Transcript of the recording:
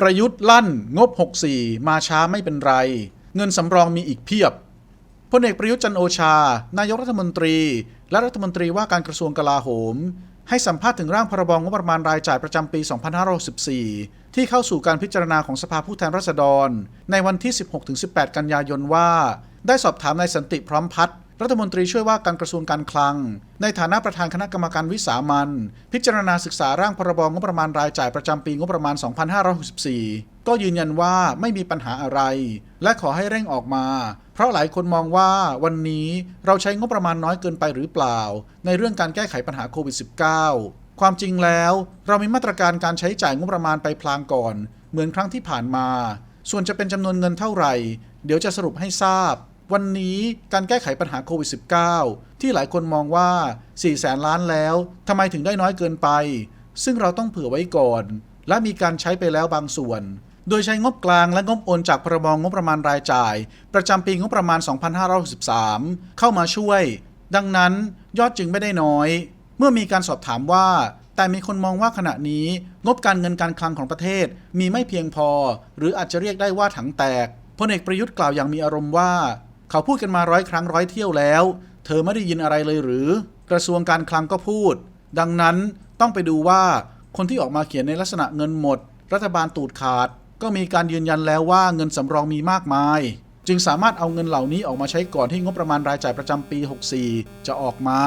ประยุทธ์ลั่น งบ 64 มาช้าไม่เป็นไร เงินสำรองมีอีกเพียบพลเอกประยุทธ์จันโอชา นายกรัฐมนตรี และรัฐมนตรีว่าการกระทรวงกลาโหม ให้สัมภาษณ์ถึงร่างพรบงบประมาณรายจ่ายประจำปี 2564 ที่เข้าสู่การพิจารณาของสภาผู้แทนราษฎร ในวันที่ 16-18 กันยายนว่า ได้สอบถามนายสันติพร้อมพัฒน์ รัฐมนตรีช่วยว่าการกระทรวงการคลัง ในฐานะประธานคณะกรรมการวิสามันพิจารณาศึกษาร่างพรบงบประมาณรายจ่ายประจำปีงบประมาณ 2564 ก็ยืนยันว่าไม่มีปัญหาอะไร และขอให้เร่งออกมา เพราะหลายคนมองว่าวันนี้เราใช้งบประมาณน้อยเกินไปหรือเปล่า ในเรื่องการแก้ไขปัญหาโควิด -19 ความจริงแล้วเรามีมาตรการการใช้จ่ายงบประมาณไปพลางก่อน เหมือนครั้งที่ผ่านมา ส่วนจะเป็นจำนวนเงินเท่าไหร่ เดี๋ยวจะสรุปให้ทราบ วันนี้การแก้ไขปัญหาโควิด -19 ที่หลายคนมองว่า 4 แสนล้านแล้วทำไมถึงได้น้อยเกินไป ซึ่งเราต้องเผื่อไว้ก่อน และมีการใช้ไปแล้วบางส่วน โดยใช้งบกลางและงบโอนจากพรบงบประมาณรายจ่าย ประจำปีงบประมาณ 2563 เข้ามาช่วย ดังนั้นยอดจึงไม่ได้น้อย เมื่อมีการสอบถามว่าแต่มีคนมองว่าขณะนี้งบการเงินการคลังของประเทศมีไม่เพียงพอ หรืออาจจะเรียกได้ว่าถังแตกพลเอกประยุทธ์กล่าวอย่างมีอารมณ์ว่า เขาพูดกันมาร้อยครั้งร้อยเที่ยวแล้ว เธอไม่ได้ยินอะไรเลยหรือ กระทรวงการคลังก็พูด ดังนั้นต้องไปดูว่าคนที่ออกมาเขียนในลักษณะเงินหมด รัฐบาลตูดขาด ก็มีการยืนยันแล้วว่าเงินสำรองมีมากมาย จึงสามารถเอาเงินเหล่านี้ออกมาใช้ก่อนที่งบประมาณรายจ่ายประจำปี 64 จะออกมา